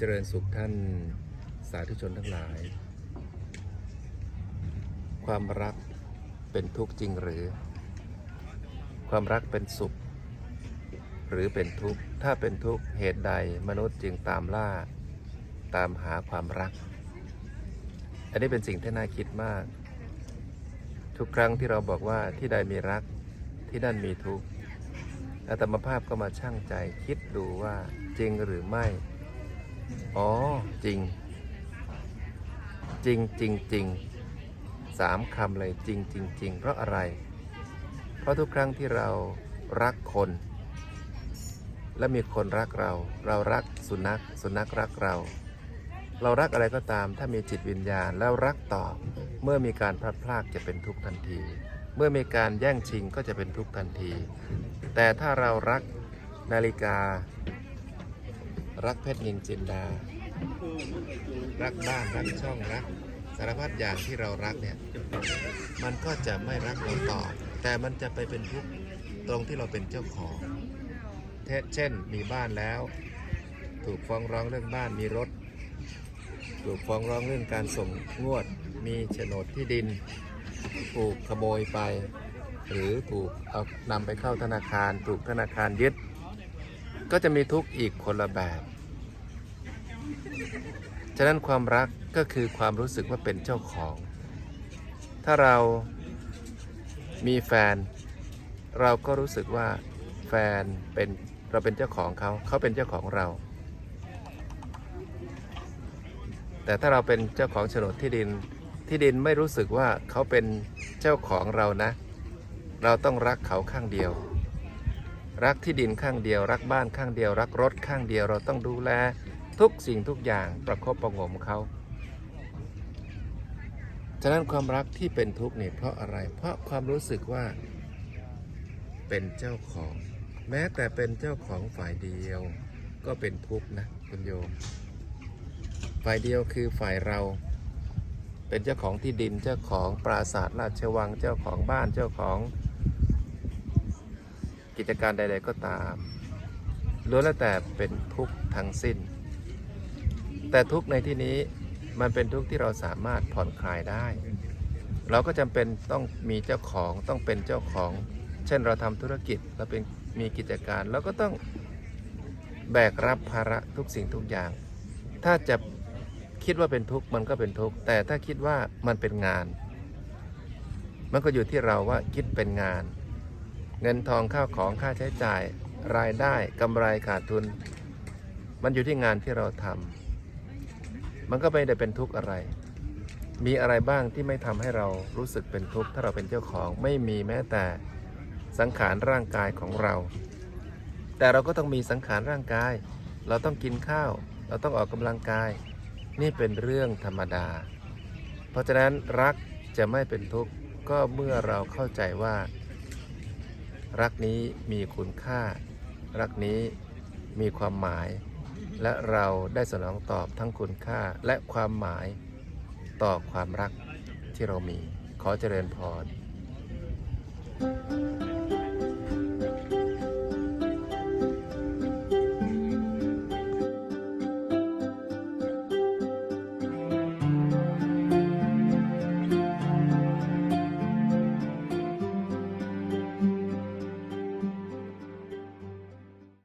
เจริญสุขท่านสาธุชนทั้งหลาย ความรักเป็นทุกข์จริงหรือ ความรักเป็นสุข หรือเป็นทุกข์ ถ้าเป็นทุกข์เหตุใดมนุษย์จึงตามล่า ตามหาความรัก อันนี้เป็นสิ่งที่น่าคิดมาก ทุกครั้งที่เราบอกว่าที่ใดมีรักที่นั่นมีทุกข์อาตมาภาพก็มาชั่งใจคิดดูว่าจริงหรือไม่ อ๋อ จริง จริงจริงจริงสามคำเลยจริงจริงจริงเพราะอะไร เพราะทุกครั้งที่เรารักคน และมีคนรักเรา เรารักสุนัข สุนัขรักเรา เรารักอะไรก็ตาม ถ้ามีจิตวิญญาณแล้วรักต่อเมื่อมีการพลัดพรากจะเป็นทุกข์ทันที เมื่อมีการแย่งชิงก็จะเป็นทุกข์ทันที แต่ถ้าเรารักนาฬิกา รักเพชรนินจินดา รักบ้านรักช่องรักสารพัดอย่างที่เรารักเนี่ย มันก็จะไม่รักเราต่อ แต่มันจะไปเป็นทุกข์ตรงที่เราเป็นเจ้าของเทเช่นมีบ้านแล้ว ถูกฟ้องร้องเรื่องบ้านมีรถ ถูกฟ้องร้องเรื่องการส่งงวด มีโฉนดที่ดิน ถูกขโมยไป หรือถูกเอานำไปเข้าธนาคาร ถูกธนาคารยึด ก็จะมีทุกข์อีกคนละแบบ ฉะนั้นความรักก็คือความรู้สึกว่าเป็นเจ้าของ ถ้าเรามีแฟน เราก็รู้สึกว่าแฟนเป็นเราเป็นเจ้าของเขาเขาเป็นเจ้าของเรา แต่ถ้าเราเป็นเจ้าของโฉนดที่ดินที่ดินไม่รู้สึกว่าเขาเป็นเจ้าของเรานะ เราต้องรักเขาข้างเดียว รักที่ดินข้างเดียว รักบ้านข้างเดียว รักรถข้างเดียว เราต้องดูแลทุกสิ่งทุกอย่างประคบประงมเขา ฉะนั้นความรักที่เป็นทุกข์นี่เพราะอะไร เพราะความรู้สึกว่า เป็นเจ้าของ แม้แต่เป็นเจ้าของฝ่ายเดียว ก็เป็นทุกข์นะคุณโยม ฝ่ายเดียวคือฝ่ายเราเป็นเจ้าของที่ดินเจ้าของปราสาทราชวังเจ้าของบ้านเจ้าของ กิจการใด ๆ ก็ตามล้วนแล้วแต่เป็นทุกข์ทั้งสิ้น แต่ทุกข์ในที่นี้มันเป็นทุกข์ที่เราสามารถผ่อนคลายได้ เราก็จำเป็นต้องมีเจ้าของต้องเป็นเจ้าของ เช่นเราทำธุรกิจเราเป็นมีกิจการเราก็ต้องแบกรับภาระทุกสิ่งทุกอย่าง ถ้าจะคิดว่าเป็นทุกข์มันก็เป็นทุกข์แต่ถ้าคิดว่ามันเป็นงาน มันก็อยู่ที่เราว่าคิดเป็นงาน เงินทองข้าวของค่าใช้จ่ายรายได้กำไรขาดทุน มันอยู่ที่งานที่เราทำมันก็ไม่ได้เป็นทุกข์อะไร มีอะไรบ้างที่ไม่ทำให้เรารู้สึกเป็นทุกข์ถ้าเราเป็นเจ้าของไม่มีแม้แต่สังขารร่างกายของเรา แต่เราก็ต้องมีสังขารร่างกาย เราต้องกินข้าว เราต้องออกกำลังกาย นี่เป็นเรื่องธรรมดา เพราะฉะนั้นรักจะไม่เป็นทุกข์ก็เมื่อเราเข้าใจว่า รักนี้มีคุณค่า รักนี้มีความหมาย และเราได้สนองตอบทั้งคุณค่าและความหมายต่อความรักที่เรามี ขอเจริญพร